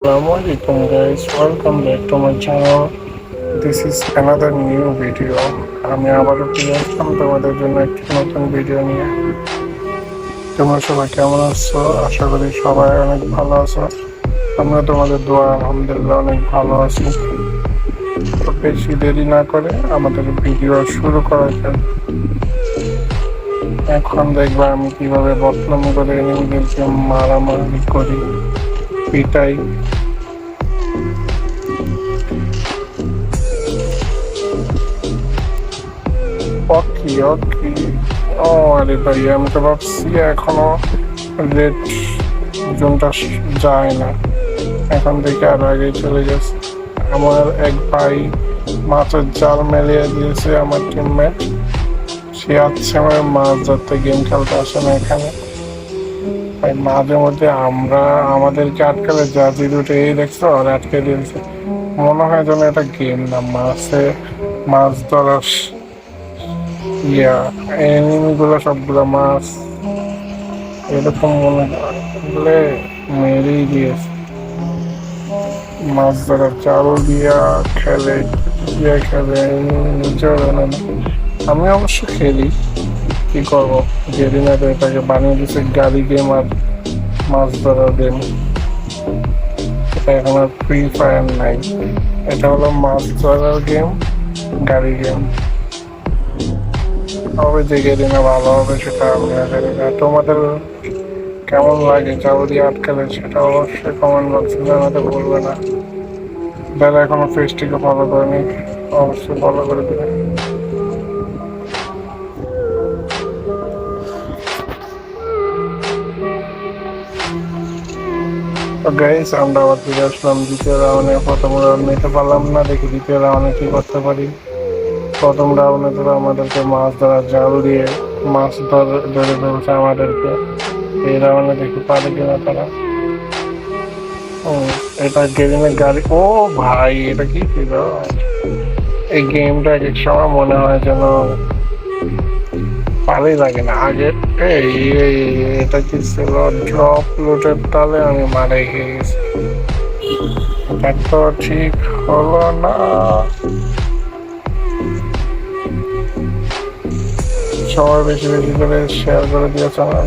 Assalamualaikum guys, welcome back to my channel. This is another new video. আমি আবারও ফিরে আসলাম তোমাদের জন্য একটি নতুন ভিডিও নিয়ে। তোমরা সবাই কেমন আছো? আশা করি সবাই অনেক ভালো আছো। আমরা তোমাদের দোয়া আলহামদুলিল্লাহ অনেক ভালো আছি। তো বেশি দেরি না করে আমাদের ভিডিও শুরু করা যাক। এখন দেখবা আমি কীভাবে বদনাম করে নিজেদেরকে মারামারি করি। পিটাই ওকে ওকে। ও, আরে ভাই, আমি তো ভাবছি এখনও রেড জোনটা যায় না। এখন থেকে আর আগে চলে গেছে। আমার এক ভাই মাছের জাল মেলিয়ে দিয়েছে আমার টিমমেট সে আছে আমার মাছ ধরতে গেম খেলতে আসে না এখানে। ভাই মাঝে মধ্যে আমরা আমাদেরকে আটকালে জাতি দুটো এই দেখছ আর আটকে দিয়েছে মনে হয় যেন এটা গেম না, মাছে মাছ ধরার ইয়া এনিমিগুলো সবগুলো মাছ, এরকম মনে হলে মেরেই দিয়েছে। মাছ ধরার চাল দিয়া খেলে দিয়ে খেলে না। আমি অবশ্য খেলি। কি করব? যেদিন এটাকে বানিয়ে দিচ্ছে গাড়ি গেম আর মাছ ধরার গেম এটা এখন আর ফ্রি ফায়ার নাই। এটা হলো মাছ ধরার গেম গাড়ি গেম হবে যে গেদিনে ভালো হবে সেটা আমি জানি না। তোমাদের কেমন লাগে? চাউরি আটকালে সেটা অবশ্যই কমেন্ট বক্সে জানাতে বলবে না। যারা এখনও পেজটিকে ফলো করেনি, অবশ্যই ফলো করে দেবে। গাইস আমরা আবার ফিরে আসলাম দ্বিতীয় রাউন্ডে প্রথম রাউন্ড নিতে পারলাম না দেখি দ্বিতীয় রাউন্ডে কি করতে পারি। প্রথম রাউন্ডে তো আমাদেরকে মাছ ধরার জাল দিয়ে মাছ ধরে ধরে ধরছে আমাদেরকে। এই রাউন্ডে দেখি পারে কিনা তারা। ও, এটা গেমিংয়ের গাড়ি ও ভাই এটা কি ছিল? এই গেমটা এক এক সময় মনে হয় যেন ভালোই লাগে না। আগে এই এটা কি ছিল? ড্রপ লুটের তালে আমি মারে খেয়ে গেছি। ঠিক হলো না। সবাই বেশি বেশি করে শেয়ার করে দিয়েছে আমার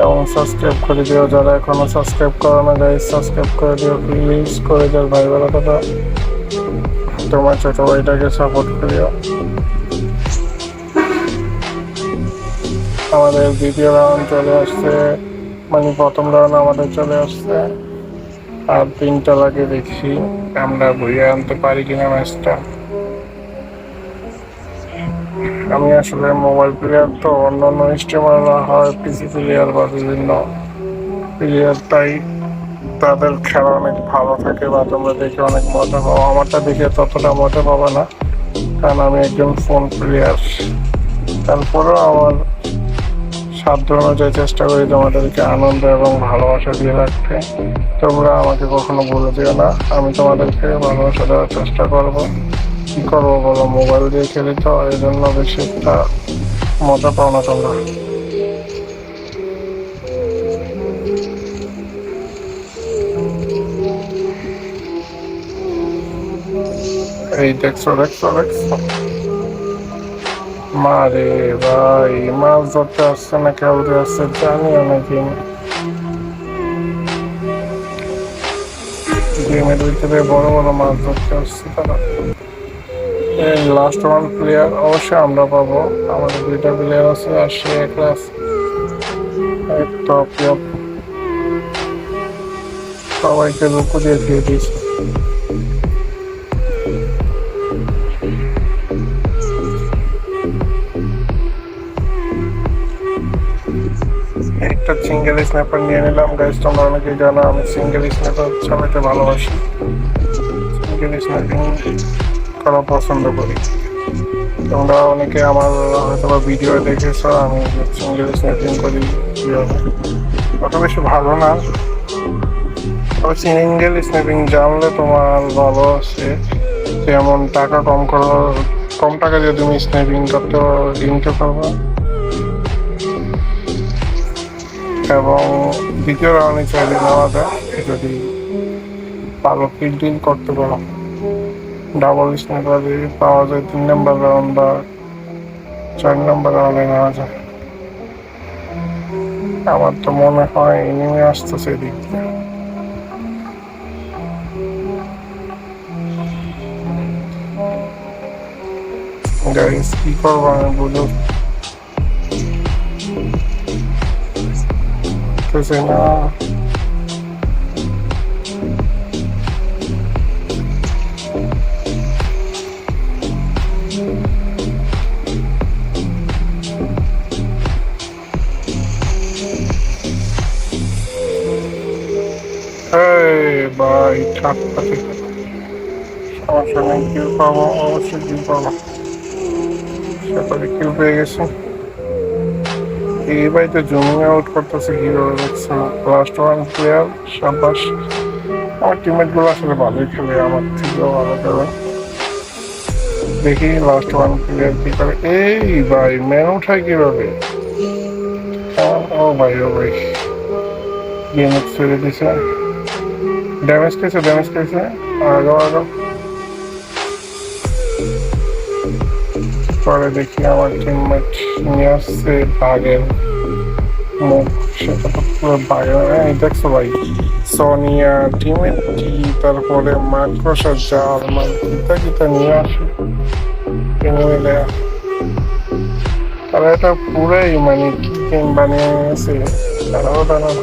এবং সাবস্ক্রাইব করে দিও। যারা এখনও সাবস্ক্রাইব করো না গাইজ সাবস্ক্রাইব করে দিও প্লিজ করে দিও, ভাই বেলাটা তোমার ছোট ভাইটাকে সাপোর্ট করিও। আমাদের দ্বিতীয় রাউন্ড চলে আসছে। মানে প্রথম রাউন্ড আমাদের চলে আসছে। আর তিনটা লাগে দেখি আমরা বইয়ে আনতে পারি কিনা ম্যাচটা। আমি আসলে মোবাইল প্লেয়ার তো অন্য অন্য স্ট্রিমাররা হয় পিসি প্লেয়ার বা বিভিন্ন প্লেয়ার তাই তাদের খেলা অনেক ভালো থাকে বা তোমরা দেখে অনেক মজা পাও। আমারটা দেখে ততটা মজা পাবে না, কারণ আমি একজন ফোন প্লেয়ার। তারপরেও আমার সাধ্য অনুযায়ী চেষ্টা করি তোমাদেরকে আনন্দ এবং ভালোবাসা দিয়ে রাখতে। তোমরা আমাকে কখনো বলে দিও না, আমি তোমাদেরকে ভালোবাসা দেওয়ার চেষ্টা করব। কি করব বলো, মোবাইল দিয়ে খেলি তো এই জন্য বেশি একটা মজা পাও না তোমরা। এই দেখছ দেখছ দেখছ মারে ভাই, মাছ ধরতে আসছে না কেউ আসছে, জানিও নাকি গেমের ভিতরে বড় বড় মাছ ধরতে আসছে তারা। এই লাস্ট ওয়ান প্লেয়ার অবশ্যই আমরা পাবো। আমাদের দুইটা প্লেয়ার আছে, আর সে একলা আছে টপ সবাইকে রুকু দিয়ে দিয়ে দিয়েছে। একটা সিঙ্গেল স্ন্যাপার নিয়ে নিলাম। গাইজ তোমরা অনেকেই জানো আমি সিঙ্গেল স্ন্যাপার চালাতে ভালোবাসি। সিঙ্গেল স্ন্যাপিং করা পছন্দ করি। তোমরা অনেকে আমার হয়তো বা ভিডিও দেখেছ, আমি সিঙ্গেল স্ন্যাপিং করি অত বেশি ভালো না। তবে সিঙ্গেল স্ন্যাপিং জানলে তোমার ভালো আছে যেমন টাকা কম করো, কম টাকা দিয়ে তুমি স্ন্যাপিং করতে কিনতে পারবা এবং দ্বিতীয় রাউন্ডে চাইলে নেওয়া যায় যদি ভালো ফিল্ডিং করতে পারো। ডাবল স্ন্যাপার যদি পাওয়া যায়, তিন নম্বর রাউন্ড বা চার নম্বর রাউন্ডে নেওয়া যায়। আমার তো মনে হয় এনিমে আসতেছে এদিক দিয়ে। গাইস কি করব আমি বুঝে উঠতেছে না এই ভাই ঠাট্টা ঠিক সমস্যা নেই কিউ পাবো অবশ্যই কিউ পাবো সেপারে কিউ পেয়ে গেছে এই বাড়িতে জুমিং আউট করতেছে হিরো দেখছেন লাস্ট ওয়ান প্লেয়ার সাবাস আমার টিমমেটগুলো আসলে ভালোই খেলে, আমার থেকেও ভালো খেলে। দেখি লাস্ট ওয়ান প্লেয়ার কি করে। এই ভাই ম্যান উঠায় কীভাবে? ও ভাই ও ভাই। গেম ছেড়ে দিছে। ড্যামেজ খেয়েছে ড্যামেজ খেয়েছে। আগো আগো পরে দেখি আমার টিমমেট নিয়ে আসছে বাঘের মুখ, সেটা তো দেখছ ভাই, সোনিয়া টিমের টি তারপরে জাল মানে নিয়ে আসে মিলে তারা এটা পুরাই মানে কি গেম বানিয়ে নিয়েছে দাঁড়াও দাঁড়াও।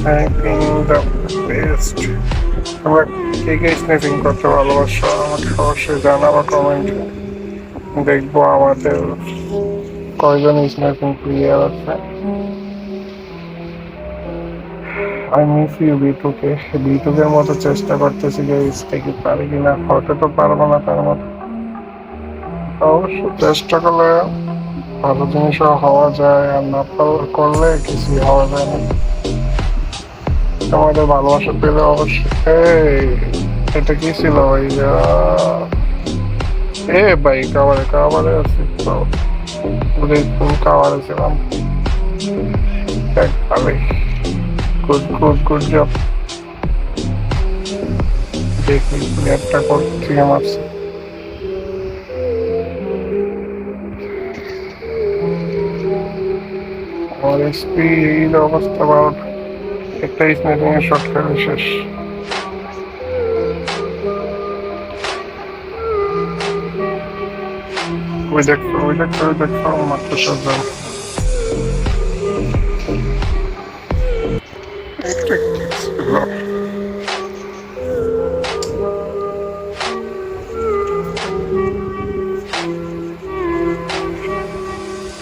স্নাইপিং দ্য বেস্ট তোমরা কে কে করতে ভালোবাসো আমাকে অবশ্যই জানাব কমেন্টে দেখব আমাদের কয়জন স্নাইপিং প্লেয়ার আছে আমি মিস ইউ বিটুকে বিটুকের মতো চেষ্টা করতেছি যে স্টেকে পারি কিনা হয়তো তো পারব না তার মতো। অবশ্য চেষ্টা করলে ভালো জিনিসও হওয়া যায়, আর না করলে কিছুই হওয়া যায় না। তোমাদের ভালোবাসা পেলে অবশ্যই। এটা কি ছিল ভাই আহ, এ ভাই কাবারে কাবারে আছি তো। কাবারে ছিলাম। গুড গুড গুড জব দেখি প্লেয়ারটা করছি আমার আমার অবস্থা বারোটা একটা স্ন্যাপিং এর শর্ট খেলে শেষ ওই দেখো ওই দেখো ওই দেখো মাত্র সাতজন এটা কি ছিল?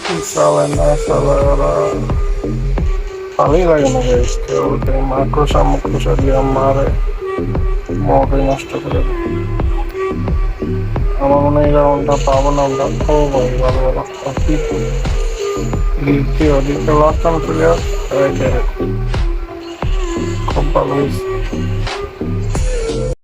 কি সালে না সালে ওরা ভালোই লাগে না গাইস কেউ মাকড়সা মাকড়সা দিয়ে মারে মোটে নষ্ট করে। আমার মনে হয় রাউন্ডটা পাবো না আমরা ও ভাই ভালো ভালো দ্বিতীয় দ্বিতীয় লাস্ট রাউন্ড প্লেয়ার খুব ভালো হয়েছে